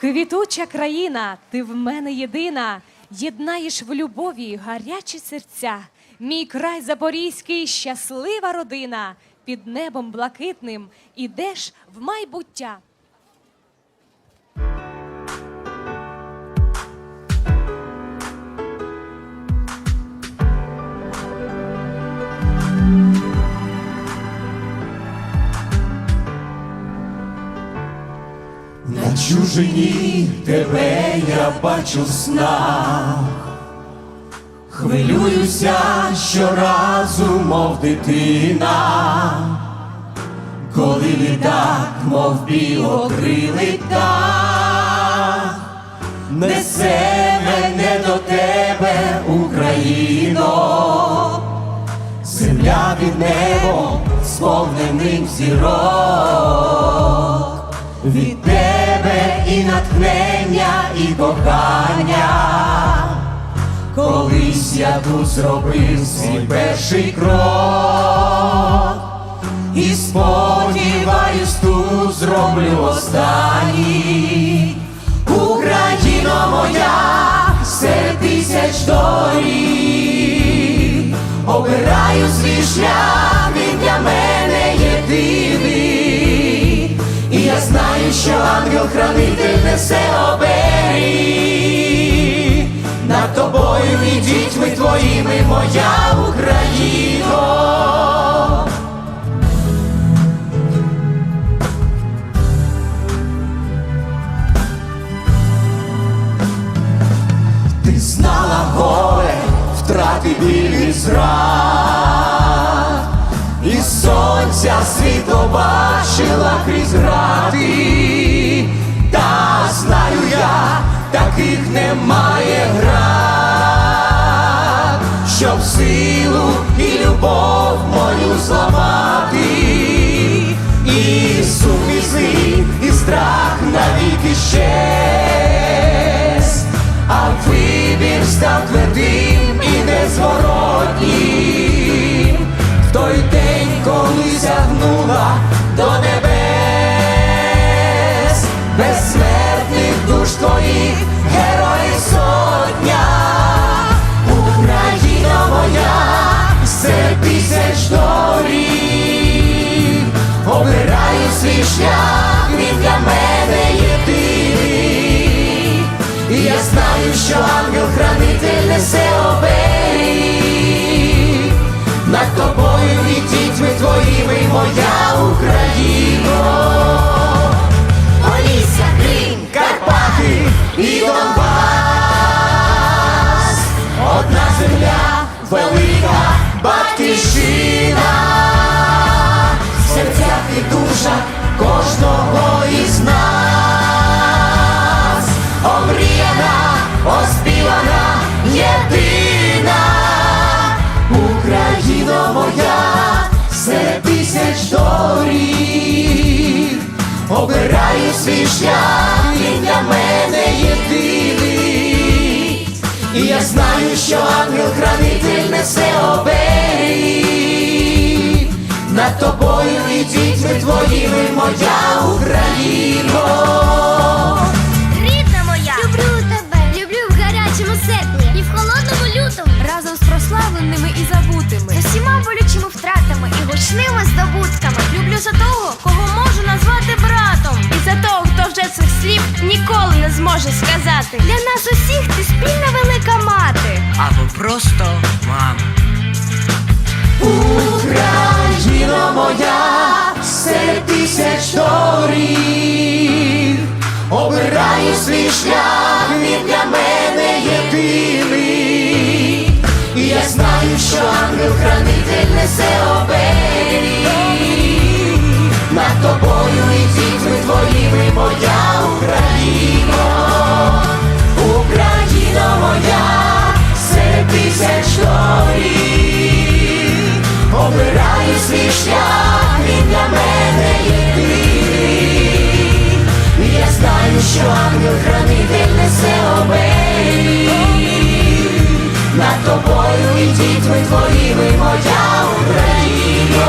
Квітуча країна, ти в мене єдина, єднаєш в любові гарячі серця. Мій край запорізький, щаслива родина, під небом блакитним ідеш в майбуття. Чужині тебе я бачу в снах, хвилююся щоразу, мов дитина, коли літак, мов білокрилий птах, несе мене до тебе, Україно, земля під небом, сповненим зірок. Від натхнення, і кохання, колись я тут зробив свій перший крок, і сподіваюсь, тут зроблю останній. Україно моя, серед тисяч доріг, обираю свій шлях, він для мене єдиний. І я знаю, що ангел-хранитель несе оберіг над тобою і дітьми твоїми, моя Україно. Ти знала горе, втрати білі зрад, і сонця світло бачила крізь грати, знаю я, таких немає град, щоб силу і любов мою зламати, і сум і і страх навіки ще, а вибір став твердим велика батьківщина, в серцях і душах кожного із нас, омріяна, оспівана, єдина. Україно моя, серед тисяч доріг, обираю свій шлях, він для мене єдиний. І я знаю, що ангел-хранитель несе оберіг над тобою і дітьми твоїми, моя Україно. Рідна моя, люблю тебе, люблю в гарячому серпні і в холодному лютому. разом з прославленими і забутими. З усіма болючими втратами і гучними здобутками. Люблю за того, кого можу назвати братом, і за того, хто вже цих слів ніколи не зможе сказати. Для нас усіх ти спільна велика мати. або просто мама. Україна моя, серед тисяч доріг, обираю свій шлях, що ангел-хранитель несе оберіг над тобою і дітьми твоїми, моя Україна.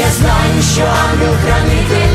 Я знаю, що ангел-хранитель